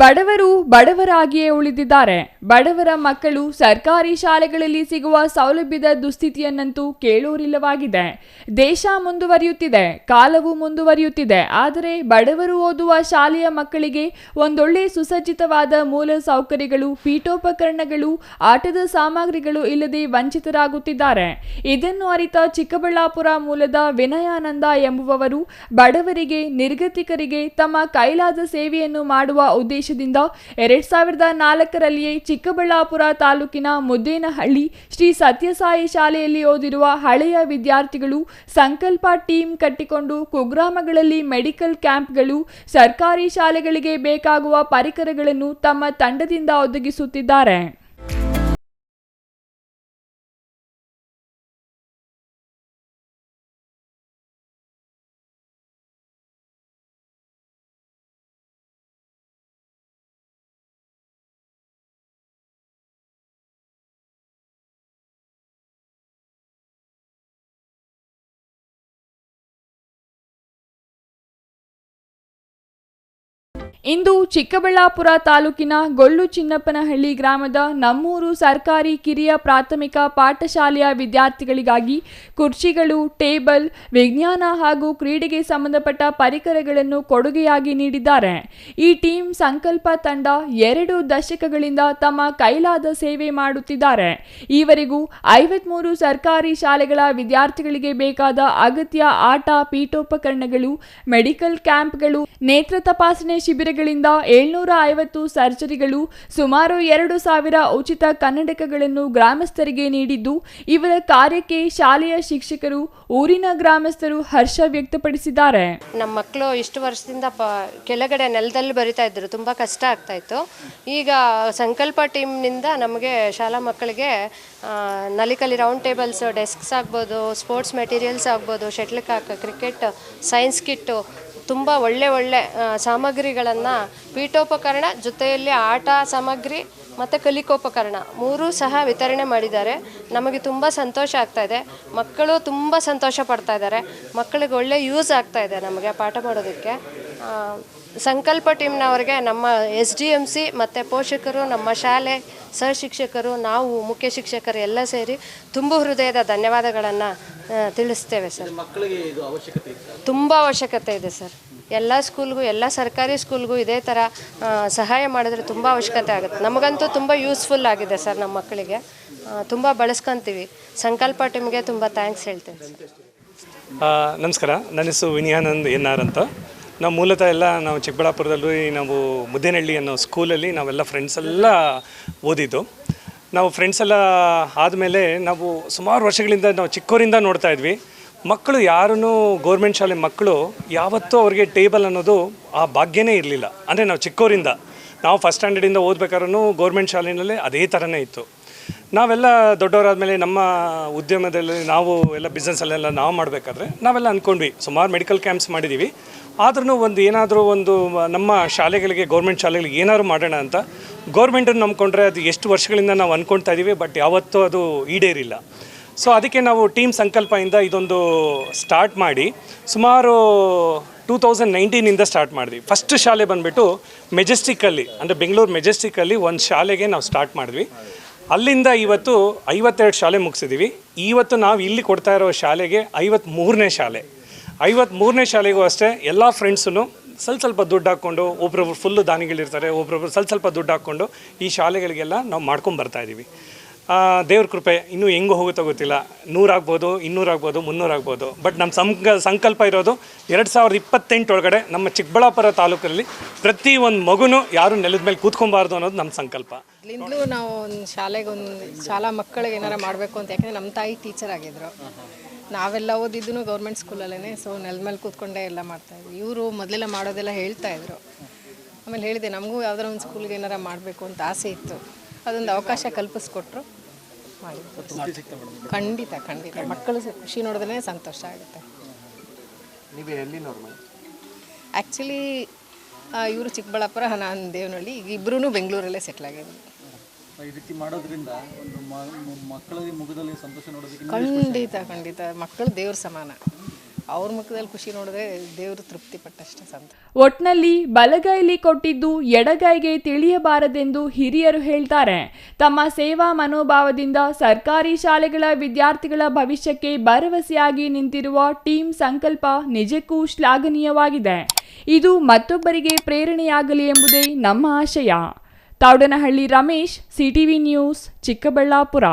ಬಡವರು ಬಡವರಾಗಿಯೇ ಉಳಿದಿದ್ದಾರೆ. ಬಡವರ ಮಕ್ಕಳು ಸರ್ಕಾರಿ ಶಾಲೆಗಳಲ್ಲಿ ಸಿಗುವ ಸೌಲಭ್ಯದ ದುಸ್ಥಿತಿಯನ್ನಂತೂ ಕೇಳೋರಿಲ್ಲವಾಗಿದೆ. ದೇಶ ಮುಂದುವರಿಯುತ್ತಿದೆ, ಕಾಲವು ಮುಂದುವರಿಯುತ್ತಿದೆ. ಆದರೆ ಬಡವರು ಓದುವ ಶಾಲೆಯ ಮಕ್ಕಳಿಗೆ ಒಂದೊಳ್ಳೆ ಸುಸಜ್ಜಿತವಾದ ಮೂಲ ಸೌಕರ್ಯಗಳು, ಪೀಠೋಪಕರಣಗಳು, ಆಟದ ಸಾಮಗ್ರಿಗಳು ಇಲ್ಲದೆ ವಂಚಿತರಾಗುತ್ತಿದ್ದಾರೆ. ಇದನ್ನು ಅರಿತ ಚಿಕ್ಕಬಳ್ಳಾಪುರ ಮೂಲದ ವಿನಯಾನಂದ ಎಂಬುವವರು ಬಡವರಿಗೆ, ನಿರ್ಗತಿಕರಿಗೆ ತಮ್ಮ ಕೈಲಾದ ಸೇವೆಯನ್ನು ಮಾಡುವ ಉದ್ದೇಶದಿಂದ ಎರಡ್ ಸಾವಿರದ ನಾಲ್ಕರಲ್ಲಿಯೇ ಚಿಕ್ಕಬಳ್ಳಾಪುರ ತಾಲೂಕಿನ ಮುದ್ದೇನಹಳ್ಳಿ ಶ್ರೀ ಸತ್ಯಸಾಯಿ ಶಾಲೆಯಲ್ಲಿ ಓದಿರುವ ಹಳೆಯ ವಿದ್ಯಾರ್ಥಿಗಳು ಸಂಕಲ್ಪ ಟೀಮ್ ಕಟ್ಟಿಕೊಂಡು ಕುಗ್ರಾಮಗಳಲ್ಲಿ ಮೆಡಿಕಲ್ ಕ್ಯಾಂಪ್ಗಳು, ಸರ್ಕಾರಿ ಶಾಲೆಗಳಿಗೆ ಬೇಕಾಗುವ ಪರಿಕರಗಳನ್ನು ತಮ್ಮ ತಂಡದಿಂದ ಒದಗಿಸುತ್ತಿದ್ದಾರೆ. ಇಂದು ಚಿಕ್ಕಬಳ್ಳಾಪುರ ತಾಲೂಕಿನ ಗೊಲ್ಲು ಚಿನ್ನಪ್ಪನಹಳ್ಳಿ ಗ್ರಾಮದ ನಮ್ಮೂರು ಸರ್ಕಾರಿ ಕಿರಿಯ ಪ್ರಾಥಮಿಕ ಪಾಠಶಾಲೆಯ ವಿದ್ಯಾರ್ಥಿಗಳಿಗಾಗಿ ಕುರ್ಚಿಗಳು, ಟೇಬಲ್, ವಿಜ್ಞಾನ ಹಾಗೂ ಕ್ರೀಡೆಗೆ ಸಂಬಂಧಪಟ್ಟ ಪರಿಕರಗಳನ್ನು ಕೊಡುಗೆಯಾಗಿ ನೀಡಿದ್ದಾರೆ. ಈ ಟೀಮ್ ಸಂಕಲ್ಪ ತಂಡ ಎರಡು ದಶಕಗಳಿಂದ ತಮ್ಮ ಕೈಲಾದ ಸೇವೆ ಮಾಡುತ್ತಿದ್ದಾರೆ. ಈವರೆಗೂ ಐವತ್ಮೂರು ಸರ್ಕಾರಿ ಶಾಲೆಗಳ ವಿದ್ಯಾರ್ಥಿಗಳಿಗೆ ಬೇಕಾದ ಅಗತ್ಯ ಆಟ ಪೀಠೋಪಕರಣಗಳು, ಮೆಡಿಕಲ್ ಕ್ಯಾಂಪ್ಗಳು, ನೇತ್ರ ತಪಾಸಣೆ ಶಿಬಿರಗಳಿಂದ ಏಳ್ನೂರ ಐವತ್ತು ಸರ್ಜರಿಗಳು ಸುಮಾರು ಎರಡು ಸಾವಿರ ಉಚಿತ ಕನ್ನಡಕಗಳನ್ನು ಗ್ರಾಮಸ್ಥರಿಗೆ ನೀಡಿದ್ದು, ಇವರ ಕಾರ್ಯಕ್ಕೆ ಶಾಲೆಯ ಶಿಕ್ಷಕರು, ಊರಿನ ಗ್ರಾಮಸ್ಥರು ಹರ್ಷ ವ್ಯಕ್ತಪಡಿಸಿದ್ದಾರೆ. ನಮ್ಮ ಮಕ್ಕಳು ಇಷ್ಟು ವರ್ಷದಿಂದ ಕೆಳಗಡೆ ನೆಲದಲ್ಲಿ ಬರಿತಾ ಇದ್ರು. ತುಂಬ ಕಷ್ಟ ಆಗ್ತಾ ಇತ್ತು. ಈಗ ಸಂಕಲ್ಪ ಟೀಮ್ನಿಂದ ನಮಗೆ ಶಾಲಾ ಮಕ್ಕಳಿಗೆ ನಲಿಕಲಿ ರೌಂಡ್ ಟೇಬಲ್ಸ್ ಡೆಸ್ಕ್ಸ್ ಆಗ್ಬೋದು ಸ್ಪೋರ್ಟ್ಸ್ ಮೆಟೀರಿಯಲ್ಸ್ ಆಗ್ಬೋದು shuttle cock cricket science kit ತುಂಬ ಒಳ್ಳೆ ಒಳ್ಳೆ ಸಾಮಗ್ರಿಗಳನ್ನು ಪೀಠೋಪಕರಣ, ಜೊತೆಯಲ್ಲಿ ಆಟ ಸಾಮಗ್ರಿ ಮತ್ತು ಕಲಿಕೋಪಕರಣ ಮೂರೂ ಸಹ ವಿತರಣೆ ಮಾಡಿದ್ದಾರೆ. ನಮಗೆ ತುಂಬ ಸಂತೋಷ ಆಗ್ತಾ ಇದೆ. ಮಕ್ಕಳು ತುಂಬ ಸಂತೋಷ ಪಡ್ತಾ ಇದ್ದಾರೆ. ಮಕ್ಕಳಿಗೆ ಒಳ್ಳೆ ಯೂಸ್ ಆಗ್ತಾ ಇದೆ ನಮಗೆ ಪಾಠ ಮಾಡೋದಕ್ಕೆ. ಸಂಕಲ್ಪ ಟೀಮ್ನವ್ರಿಗೆ ನಮ್ಮ ಎಸ್ ಡಿ ಎಂ ಸಿ ಮತ್ತು ಪೋಷಕರು ನಮ್ಮ ಶಾಲೆ ಸಹ ಶಿಕ್ಷಕರು ನಾವು ಮುಖ್ಯ ಶಿಕ್ಷಕರು ಎಲ್ಲ ಸೇರಿ ತುಂಬ ಹೃದಯದ ಧನ್ಯವಾದಗಳನ್ನು ತಿಳಿಸ್ತೇವೆ ಸರ್. ಮಕ್ಕಳಿಗೆ ಇದು ಅವಶ್ಯಕತೆ ಇದೆ ತುಂಬ ಅವಶ್ಯಕತೆ ಇದೆ ಸರ್. ಎಲ್ಲ ಸ್ಕೂಲ್ಗೂ ಎಲ್ಲ ಸರ್ಕಾರಿ ಸ್ಕೂಲ್ಗೂ ಇದೇ ಥರ ಸಹಾಯ ಮಾಡಿದ್ರೆ ತುಂಬ ಅವಶ್ಯಕತೆ ಆಗುತ್ತೆ. ನಮಗಂತೂ ತುಂಬ ಯೂಸ್ಫುಲ್ ಆಗಿದೆ ಸರ್ ನಮ್ಮ ಮಕ್ಕಳಿಗೆ. ತುಂಬ ಬಳಸ್ಕೊತೀವಿ. ಸಂಕಲ್ಪ ಟೀಮ್ಗೆ ತುಂಬ ಥ್ಯಾಂಕ್ಸ್ ಆ, ನಮಸ್ಕಾರ. ನನ್ನ ಹೆಸರು ವಿನಿಯಾನಂದ್ ಎನ್ ಆರ್ ಅಂತ. ನಾವು ಮೂಲತಃ ಎಲ್ಲ ನಾವು ಚಿಕ್ಕಬಳ್ಳಾಪುರದಲ್ಲಿ ನಾವು ಮುದ್ದೇನಹಳ್ಳಿ ಅನ್ನೋ ಸ್ಕೂಲಲ್ಲಿ ನಾವೆಲ್ಲ ಫ್ರೆಂಡ್ಸ್ ಎಲ್ಲ ಓದಿದ್ದು. ನಾವು ಫ್ರೆಂಡ್ಸ್ ಎಲ್ಲ ಆದಮೇಲೆ ನಾವು ಸುಮಾರು ವರ್ಷಗಳಿಂದ ನಾವು ಚಿಕ್ಕವರಿಂದ ನೋಡ್ತಾ ಇದ್ವಿ. ಮಕ್ಕಳು ಯಾರೂ ಗೌರ್ಮೆಂಟ್ ಶಾಲೆ ಮಕ್ಕಳು ಯಾವತ್ತೂ ಅವ್ರಿಗೆ ಟೇಬಲ್ ಅನ್ನೋದು ಆ ಭಾಗ್ಯನೇ ಇರಲಿಲ್ಲ. ಅಂದರೆ ನಾವು ಚಿಕ್ಕವರಿಂದ ನಾವು ಫಸ್ಟ್ ಸ್ಟ್ಯಾಂಡರ್ಡಿಂದ ಓದ್ಬೇಕಾದ್ರೂ ಗೌರ್ಮೆಂಟ್ ಶಾಲೆಯಲ್ಲೇ ಅದೇ ಥರನೇ ಇತ್ತು. ನಾವೆಲ್ಲ ದೊಡ್ಡವರಾದ್ಮೇಲೆ ನಮ್ಮ ಉದ್ಯಮದಲ್ಲಿ ನಾವು ಎಲ್ಲ ಬಿಸ್ನೆಸ್ಸಲ್ಲೆಲ್ಲ ನಾವು ಮಾಡಬೇಕಾದ್ರೆ ನಾವೆಲ್ಲ ಅಂದ್ಕೊಂಡ್ವಿ ಸುಮಾರು ಮೆಡಿಕಲ್ ಕ್ಯಾಂಪ್ಸ್ ಮಾಡಿದ್ದೀವಿ ಆದ್ರೂ ಒಂದು ಏನಾದರೂ ಒಂದು ನಮ್ಮ ಶಾಲೆಗಳಿಗೆ, ಗೌರ್ಮೆಂಟ್ ಶಾಲೆಗಳಿಗೆ ಏನಾದ್ರು ಮಾಡೋಣ ಅಂತ ಗೌರ್ಮೆಂಟನ್ನು ನಂಬ್ಕೊಂಡ್ರೆ ಅದು ಎಷ್ಟು ವರ್ಷಗಳಿಂದ ನಾವು ಅಂದ್ಕೊಳ್ತಾ ಇದ್ದೀವಿ ಬಟ್ ಯಾವತ್ತೂ ಅದು ಈಡೇರಿಲ್ಲ. ಸೊ ಅದಕ್ಕೆ ನಾವು ಟೀಮ್ ಸಂಕಲ್ಪದಿಂದ ಇದೊಂದು ಸ್ಟಾರ್ಟ್ ಮಾಡಿ, ಸುಮಾರು ಟೂ ತೌಸಂಡ್ ನೈನ್ಟೀನಿಂದ ಸ್ಟಾರ್ಟ್ ಮಾಡಿದ್ವಿ. ಫಸ್ಟ್ ಶಾಲೆ ಬಂದುಬಿಟ್ಟು ಮೆಜೆಸ್ಟಿಕ್ಕಲ್ಲಿ ಅಂದರೆ ಬೆಂಗಳೂರು ಮೆಜೆಸ್ಟಿಕ್ಕಲ್ಲಿ ಒಂದು ಶಾಲೆಗೆ ನಾವು ಸ್ಟಾರ್ಟ್ ಮಾಡಿದ್ವಿ. ಅಲ್ಲಿಂದ ಇವತ್ತು ಐವತ್ತೆರಡು ಶಾಲೆ ಮುಗಿಸಿದ್ದೀವಿ ಇವತ್ತು ನಾವು ಇಲ್ಲಿ ಕೊಡ್ತಾ ಇರೋ ಶಾಲೆಗೆ ಐವತ್ತ್ಮೂರನೇ ಶಾಲೆ. ಐವತ್ತ್ಮೂರನೇ ಶಾಲೆಗೂ ಅಷ್ಟೇ ಎಲ್ಲ ಫ್ರೆಂಡ್ಸೂ ಸ್ವಲ್ಪ ಸ್ವಲ್ಪ ದುಡ್ಡು ಹಾಕ್ಕೊಂಡು ಒಬ್ರೊಬ್ರು ಫುಲ್ಲು ದಾನಿಗಳಿರ್ತಾರೆ ಒಬ್ರೊಬ್ರು ಸ್ವಲ್ಪ ಸ್ವಲ್ಪ ದುಡ್ಡು ಹಾಕ್ಕೊಂಡು ಈ ಶಾಲೆಗಳಿಗೆಲ್ಲ ನಾವು ಮಾಡ್ಕೊಂಡು ಬರ್ತಾ ಇದ್ದೀವಿ ಆ, ದೇವ್ರ ಕೃಪೆ ಇನ್ನೂ ಹೆಂಗೆ ಹೋಗುತ್ತೋ ಗೊತ್ತಿಲ್ಲ. ನೂರಾಗ್ಬೋದು ಇನ್ನೂರಾಗ್ಬೋದು ಮುನ್ನೂರಾಗ್ಬೋದು ಬಟ್ ನಮ್ಮ ಸಂಕ ಸಂಕಲ್ಪ ಇರೋದು ಎರಡು ಸಾವಿರದ ಇಪ್ಪತ್ತೆಂಟು ಒಳಗಡೆ ನಮ್ಮ ಚಿಕ್ಕಬಳ್ಳಾಪುರ ತಾಲೂಕಲ್ಲಿ ಪ್ರತಿ ಒಂದು ಮಗುನೂ ಯಾರು ನೆಲದ ಮೇಲೆ ಕೂತ್ಕೊಬಾರ್ದು ಅನ್ನೋದು ನಮ್ಮ ಸಂಕಲ್ಪ. ಇಲ್ಲಿಂದಲೂ ನಾವು ಒಂದು ಶಾಲೆಗೆ ಒಂದು ಶಾಲಾ ಮಕ್ಕಳಿಗೆ ಏನಾರ ಮಾಡಬೇಕು ಅಂತ ಯಾಕಂದರೆ ನಮ್ಮ ತಾಯಿ ಟೀಚರ್ ಆಗಿದ್ರು. ನಾವೆಲ್ಲ ಓದಿದ್ದು ಗೌರ್ಮೆಂಟ್ ಸ್ಕೂಲಲ್ಲೇ ಸೊ ನೆಲದ ಮೇಲೆ ಕೂತ್ಕೊಂಡೇ ಎಲ್ಲ ಮಾಡ್ತಾಯಿದ್ವಿ ಇವರು ಮೊದಲೆಲ್ಲ ಮಾಡೋದೆಲ್ಲ ಹೇಳ್ತಾ ಇದ್ರು. ಆಮೇಲೆ ಹೇಳಿದೆ ನಮಗೂ ಯಾವ್ದಾರ ಒಂದು ಸ್ಕೂಲ್ಗೆ ಏನಾರ ಮಾಡಬೇಕು ಅಂತ ಆಸೆ ಇತ್ತು. ಅದೊಂದು ಅವಕಾಶ ಕಲ್ಪಿಸ್ಕೊಟ್ರು. ಮಾಡಿದ್ರು. ಖಂಡಿತ ಖಂಡಿತ. ಮಕ್ಕಳು ಖುಷಿ ನೋಡಿದ್ರೆ ಸಂತೋಷ ಆಗುತ್ತೆ. ಆ್ಯಕ್ಚುಲಿ ಇವರು ಚಿಕ್ಕಬಳ್ಳಾಪುರ ನಾನು ದೇವನಹಳ್ಳಿ ಈಗ ಇಬ್ಬರೂ ಬೆಂಗಳೂರಲ್ಲೇ ಸೆಟ್ಲ್ ಆಗಿದ್ವಿ ಈ ರೀತಿ ಮಾಡೋದ್ರಿಂದ ಒಂದು ಮ- ಮ- ಮಕ್ಕಳಿಗೆ ಮುಖದಲ್ಲಿ ಸಂತೋಷ ನೋಡೋದಕ್ಕೆ ಖಂಡಿತ ಖಂಡಿತ. ಮಕ್ಕಳು ದೇವ್ರ ಸಮಾನ. ಅವ್ರ ಮುಖದಲ್ಲಿ ಖುಷಿ ನೋಡಿದ್ರೆ ದೇವರು ತೃಪ್ತಿ ಪಟ್ಟಷ್ಟೇ ಸಂತ ಒಟ್ನಲ್ಲಿ ಬಲಗೈಲಿ ಕೊಟ್ಟಿದ್ದು ಎಡಗೈಗೆ ತಿಳಿಯಬಾರದೆಂದು ಹಿರಿಯರು ಹೇಳ್ತಾರೆ. ತಮ್ಮ ಸೇವಾ ಮನೋಭಾವದಿಂದ ಸರ್ಕಾರಿ ಶಾಲೆಗಳ ವಿದ್ಯಾರ್ಥಿಗಳ ಭವಿಷ್ಯಕ್ಕೆ ಭರವಸೆಯಾಗಿ ನಿಂತಿರುವ ಟೀಮ್ ಸಂಕಲ್ಪ ನಿಜಕ್ಕೂ ಶ್ಲಾಘನೀಯವಾಗಿದೆ. ಇದು ಮತ್ತೊಬ್ಬರಿಗೆ ಪ್ರೇರಣೆಯಾಗಲಿ ಎಂಬುದೇ ನಮ್ಮ ಆಶಯ. Tavadanahalli Ramesh CTV news Chikkaballapur.